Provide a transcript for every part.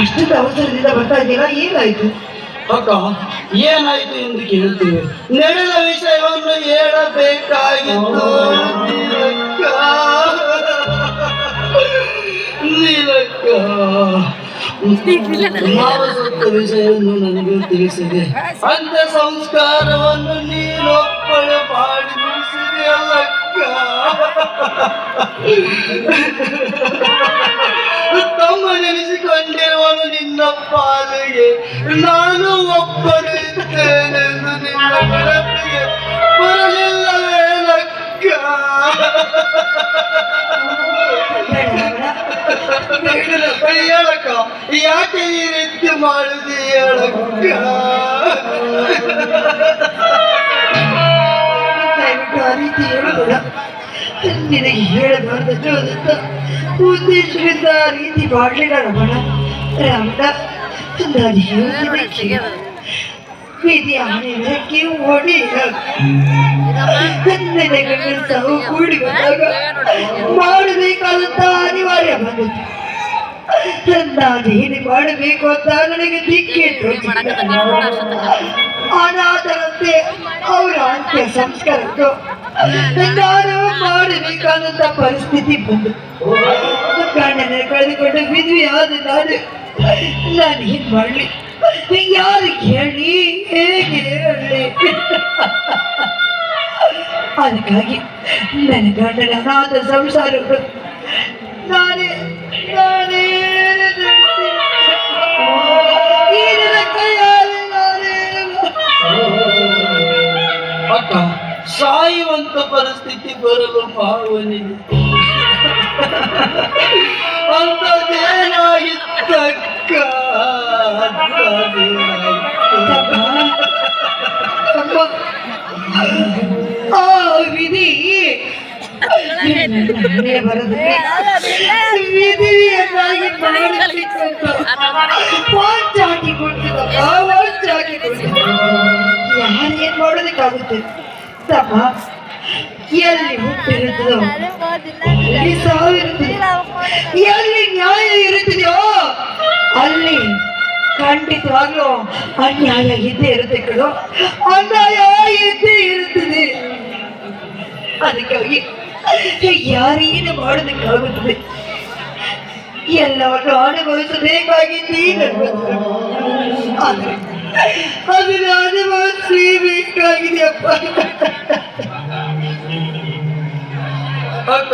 ಅಷ್ಟೊಂದು ಅವಸರದಿಂದ ಬರ್ತಾ ಇದ್ದೀರಾ? ಏನಾಯ್ತು? ಅಕ್ಕ ಏನಾಯ್ತು ಎಂದು ಕೇಳ್ತೀವಿ. ನಡೆದ ವಿಷಯವನ್ನು ಹೇಳಬೇಕಾಗಿತ್ತು. ನೀಲಕ್ಕ ನೀಲಕ್ಕ ಮಾವ ಸತ್ತ ವಿಷಯವನ್ನು ನನಗೆ ತಿಳಿಸಿದೆ? ಅಂತ ಸಂಸ್ಕಾರವನ್ನು ನೀನೊಬ್ಬಳೆ ಮಾಡಿ ಮುಗಿಸಿದೆ ಅಲ್ಲಕ್ಕ ತಮ್ಮ ನೆನೆಸಿಕೊಂಡಿರುವನು ನಿನ್ನ ಪಾಲಿಗೆ ನಾನು ಒಬ್ಬನಿದ್ದೇನೆ ನಿನ್ನ ನೆನಪಿಗೆ ಬರಲಿಲ್ಲವೇ ಲಕ್ಕ ಹೇಳಕ್ಕ, ಯಾಕೆ ಈ ರೀತಿ ಮಾಡಿದೆ ಹೇಳಕ್ಕ? ದಯವಿಟ್ಟು ಆ ರೀತಿ ಹೇಳಬೇಡ. ನಿನಗೆ ಹೇಳಬಾರ್ದು ರೀತಿ ಮಾಡಲಿಲ್ಲ ರಮಣ. ರಮಣ ನಾನು ಹೇಳ್ತೀನಿ ಕೇಳು. ವಿಧಿ ಆನೆಗೆ ಒಡೆಯ ನನಗೆ ಸಾವು ಕೂಡಿ ಬಂದಾಗ ಮಾಡಬೇಕಾದಂತ ಅನಿವಾರ್ಯ ಬಂದಿತ್ತು ನಾನೇನು ಮಾಡಬೇಕು ಅಂತ ನನಗೆ ದಿಕ್ಕೇ ಅನಾಥರಂತೆ ಅವರ ಅಂತ್ಯ ಸಂಸ್ಕಾರಕ್ಕೆ ನಾನು ಮಾಡಬೇಕಾದಂತ ಪರಿಸ್ಥಿತಿ ಬಂದು ಗಂಡನ ಕಳೆದುಕೊಂಡು ವಿದ್ವಿ ಆದ ನಾನು ನಾನು ಏನ್ ಮಾಡಲಿ. ಯಾರಿಗೆ ಹೇಳಿ ಹೇಗೆ ಹೇಳಿ ಅದಕ್ಕಾಗಿ ನನ್ನ ಗಂಡನ ಅನಾಥ ಸಂಸಾರಗಳು ನಾನೇ ನಾನೇ. ಅಕ್ಕ, ಸಾಯುವಂತ ಪರಿಸ್ಥಿತಿ ಬರಲು ಮಾವನಿಗೆ. ಅಂತದೇನಾಗಿತ್ತಕ್ಕ ಕೊಡ್ತಿದ್ದ ಯಾರೇನ್ ಮಾಡೋದಕ್ಕಾಗುತ್ತೆ ತಮ್ಮ ಎಲ್ಲಿ ಹುಟ್ಟಿರುತ್ತದೋ ಅಲ್ಲಿ ಸಾವಿರುತ್ತದೆ ಎಲ್ಲಿ ನ್ಯಾಯ ಇರುತ್ತದೆಯೋ? ಖಂಡಿತವಾಗ್ಲೂ ಅನ್ಯಾಯ ಇದ್ದೇ ಇರುತ್ತೆ ಕಣೋ. ಅನ್ಯಾಯ ಇದ್ದೇ ಇರುತ್ತದೆ. ಅದಕ್ಕಾಗಿ ಯಾರೇನು ಮಾಡೋದಕ್ಕಾಗುತ್ತದೆ. ಎಲ್ಲವನ್ನು ಅನುಭವಿಸಬೇಕಾಗಿದ್ದೀನಿ ಆದರೆ ಅದನ್ನು ಅನುಭವಿಸಲೇಬೇಕಾಗಿದೆಯಪ್ಪ ಅಕ್ಕ,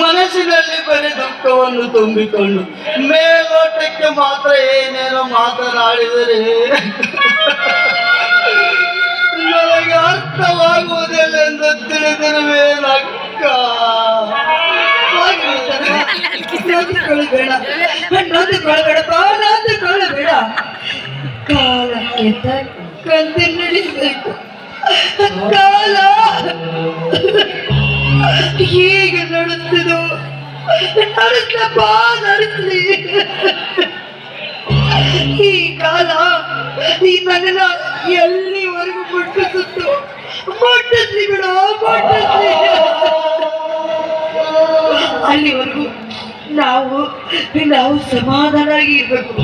ಮನಸ್ಸಿನಲ್ಲಿ ಬರೀ ದುಃಖವನ್ನು ತುಂಬಿಕೊಂಡು ಮೇಲೋಟಕ್ಕೆ ಮಾತನಾಡಿದರೆ ನನಗೆ ಅರ್ಥವಾಗುವುದಿಲ್ಲ ಎಂದು ತಿಳಿದಿರುವೇನಕ್ಕ ನೊಂದುಕೊಳ್ಳಬೇಡ ನೊಂದುಕೊಳ್ಳಬೇಡಪ್ಪ ನೊಂದುಕೊಳ್ಳಬೇಡ ಕಾಲಕ್ಕೆ ತಕ್ಕಂತೆ ನಡಿಸಬೇಕು ಕಾಲ ಹೇಗೆ ನಡೆಸ್ತದೋ ನಡೆಸಪ್ಪ ನಡೆಸಲಿ ಈ ಕಾಲ ಈ ನನ್ನ ಎಲ್ಲಿವರೆಗೂ ಮುಟ್ಟಿಸುತ್ತು? ಮುಟ್ಟಿಸ್ಲಿ ಬಿಡ, ಮುಟ್ಟಿಸ್ಲಿ. ಅಲ್ಲಿವರೆಗೂ ನಾವು ನಾವು ಸಮಾಧಾನವಾಗಿ ಇರಬೇಕು.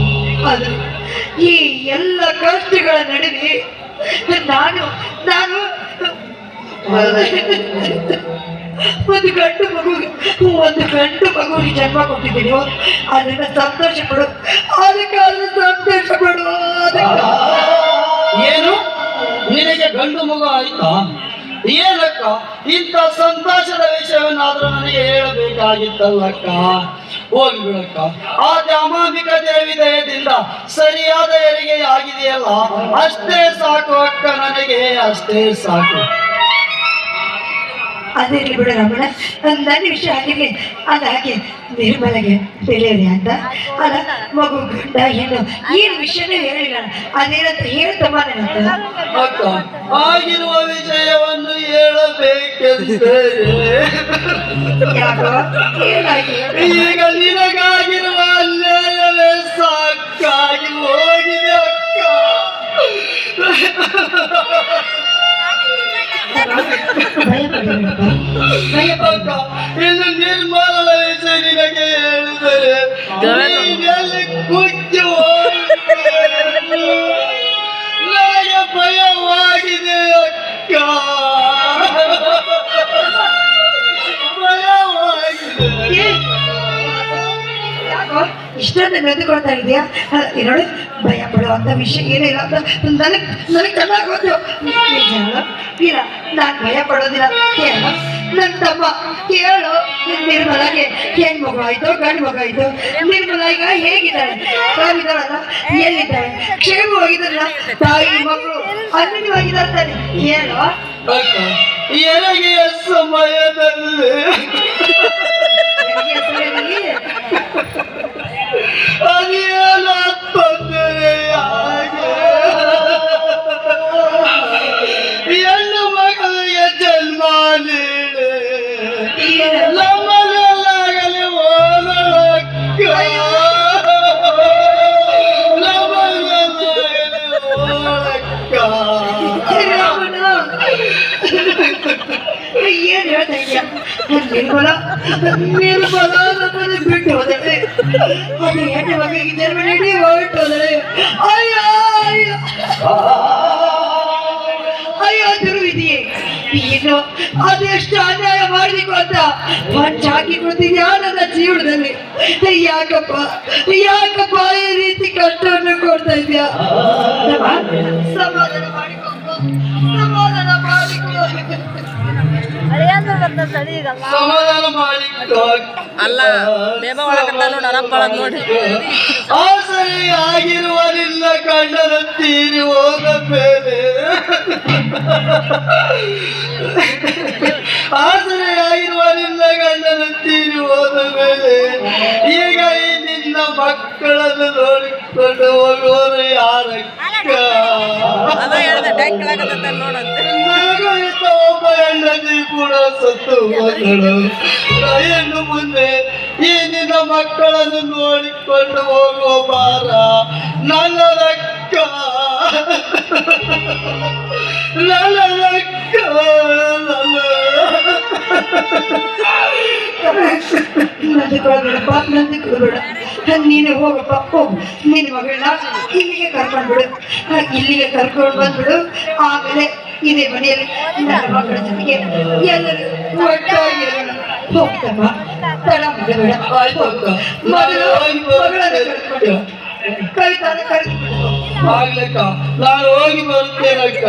ಆದರೆ ಈ ಎಲ್ಲ ಕಷ್ಟಗಳ ನಡುವೆ ನಾನು ನಾನು ಒಂದು ಗಂಟು ಮಗು ಒಂದು ಗಂಟು ಮಗುವಿಗೆ ಜನ್ಮ ಕೊಟ್ಟಿದ್ದೀನಿ. ಅದನ್ನ ಸಂತೋಷ ಪಡು. ಅದನ್ನ ಸಂತೋಷ ಪಡು. ಏನು? ನಿನಗೆ ಗಂಡು ಮಗು ಆಯ್ತಾ? ಏನಕ್ಕ? ಇಂಥ ಸಂತೋಷದ ವಿಷಯವನ್ನಾದ್ರೂ ನನಗೆ ಹೇಳಬೇಕಾಗಿತ್ತಲ್ಲಕ್ಕ ಹೋಗಿ ಬಿಡಕ್ಕ. ಆ ದ್ಯಾಮಾಂಬಿಕ ದೇವಿ ದಯದಿಂದ ಸರಿಯಾದ ಹೆರಿಗೆ ಆಗಿದೆಯಲ್ಲ? ಅಷ್ಟೇ ಸಾಕು ಅಕ್ಕ, ನನಗೆ ಅಷ್ಟೇ ಸಾಕು. ಅದಿರ್ಲಿ ಬಿಡು ರಮಣ ನನ್ನ ವಿಷಯ ಆಗಿರ್ಲಿ ಅದಾಗಿ ನಿರ್ಮಲಗೆ ತಿಳಿಯಲಿ ಅಂತ. ಅಲ್ಲ ಮಗು ಗಂಡ ಹೆಣ್ಣು ಈ ವಿಷಯನೇ ಹೇಳಿಲ್ಲ. ಅದೇನಂತ ಹೇಳ್ತಮ್ಮ ನನ್ನ ಅಕ್ಕ ಆಗಿರುವ ವಿಷಯವನ್ನು ಹೇಳಬೇಕೆಂದರೆ. ಈಗ ನಿನಗಾಗಿರುವ ಅನ್ಯಾಯವೇ ಸಾಕಾಗಿ ಹೋಗಿದೆ ಅಕ್ಕ. ಇನ್ನು ನಿರ್ಮಲ ವಿಷಯ ನಿನಗೆ ಹೇಳಿದರೆ ಇಷ್ಟೊಂದು ನೆನೆದುಕೊಳ್ತಾ ಇದೆಯಾ? ನೋಡಿ ಭಯ ಪಡುವಂಥ ವಿಷಯ ಏನಿಲ್ಲ ಅಂತ ನನಗೆ ನನಗೆ ಚೆನ್ನಾಗಿ ಗೊತ್ತು? ಇಲ್ಲ ನಾನು ಭಯ ಪಡೋದಿಲ್ಲ. ಕೇಳ. ನನ್ನ ತಮ್ಮ ಕೇಳು. ನಿರ್ಮಲಾಗೆ ಹೆಣ್ ಮಗು ಆಯ್ತು ಗಂಡು ಮಗು ಆಯ್ತು. ನಿರ್ಮಲ ಈಗ ಹೇಗಿದ್ದಾಳೆ? ತಾವಿದ್ದಾಳಲ್ಲ ಎಲ್ಲಿದ್ದಾಳೆ? ಕ್ಷೇಮವಾಗಿದ್ದಾರಲ್ಲ ತಾಯಿ ಮಕ್ಕಳು ಅನ್ಯವಾಗಿದ್ದಾರೆ ತಾನೆ ಹೇಳು. ಅಕ್ಕ ಎನಗೆಯ ಸಮಯದಲ್ಲಿ? ನಿರ್ಮಲ ನಿರ್ಮಲ ನಮ್ಮನ್ನು ಬಿಟ್ಟು ಹೋದಳೆ ಹೆಣ್ಣು ಮಗನಿಗೆ ಜನ್ಮ ನೀಡಿ ಹೊರಟು ಹೋದಳೆ ಅಯ್ಯ ತಿರುವಿದೆಯೇ ನೀನು ಅದೆಷ್ಟು ಅನ್ಯಾಯ ಮಾಡಬೇಕು ಅಂತ ಮಂಚ ಹಾಕಿ ಕೊಡ್ತಿದ್ಯಾ ನನ್ನ ಜೀವನದಲ್ಲಿ ಯಾಕಪ್ಪ ಯಾಕಪ್ಪ ಈ ರೀತಿ ಕಷ್ಟವನ್ನು ಕೊಡ್ತಾ ಇದ್ಯಾ ಸಮಾಧಾನ ಮಾಡಿಕೊಂಡು ಸಮಾಧಾನ ಅಲ್ಲ, ಬೇಬ ಒಳಗತ್ತ ನೋಡಿ ಅರಪ್ಪಳದ್ ನೋಡಿ. ಆಸರಿ ಆಗಿರುವನಿಲ್ಲ ಕಂಡದ ತೀರಿ ಹೋದ ಮೇಲೆ ಆಸರಿ ಆಗಿರುವನಿಲ್ಲ ಕಂಡದ ತೀರಿ ಹೋದ ಮೇಲೆ ನಿನ್ನ ಮಕ್ಕಳನ್ನು ನೋಡಿಕೊಂಡು ಹೋಗುವವರು ಯಾರಕ್ಕ ಅದ ಹೇಳ್ದೆ ಟ್ಯಾಂಕ್ ಕೆಳಗತ್ತ ನೋಡಂತೆ ನನಗೂ ಇದ್ದ ಒಬ್ಬ ಹೆಂಡತಿ ಕೂಡ ಸತ್ತು ಹೋದಳು ಇನ್ನು ಮುಂದೆ ಈ ನಿನ್ನ ಮಕ್ಕಳನ್ನು ನೋಡಿಕೊಂಡು ಹೋಗುವ ಭಾರ ನನ್ನದಕ್ಕ ನನ್ನದಕ್ಕ ನನ್ನ ನಂದಿಕೊಳ್ಬೇಡಪ್ಪ ನಂದಿಕೊಳ್ಬೇಡ ನೀನು ಹೋಗಪ್ಪ ಹೋಗು ನಿನ್ನ ಮಗಳನ್ನ ಇಲ್ಲಿಗೆ ಕರ್ಕೊಂಡು ಬಿಡು ಇಲ್ಲಿಗೆ ಕರ್ಕೊಂಡು ಬಂದ್ಬಿಡು ಆಮೇಲೆ ಇದೇ ಮನೆಯಲ್ಲಿ ನನ್ನ ಮಕ್ಕಳ ಜೊತೆಗೆ ಎಲ್ಲರೂ ಒಟ್ಟಾಗಿ ಹೋಗ್ತಮ್ಮ ತಡ ಮಾಡಬೇಡ ನಾನು ಹೋಗಿ ಮಗಳನ್ನು. ಕರ್ಕೊಂಡು ಕವಿತಾನ ಕರೆದುಕೊಂಡು ಆಗ್ಲಕ್ಕ ನಾನು ಹೋಗಿ ಬರುತ್ತೇನಕ್ಕ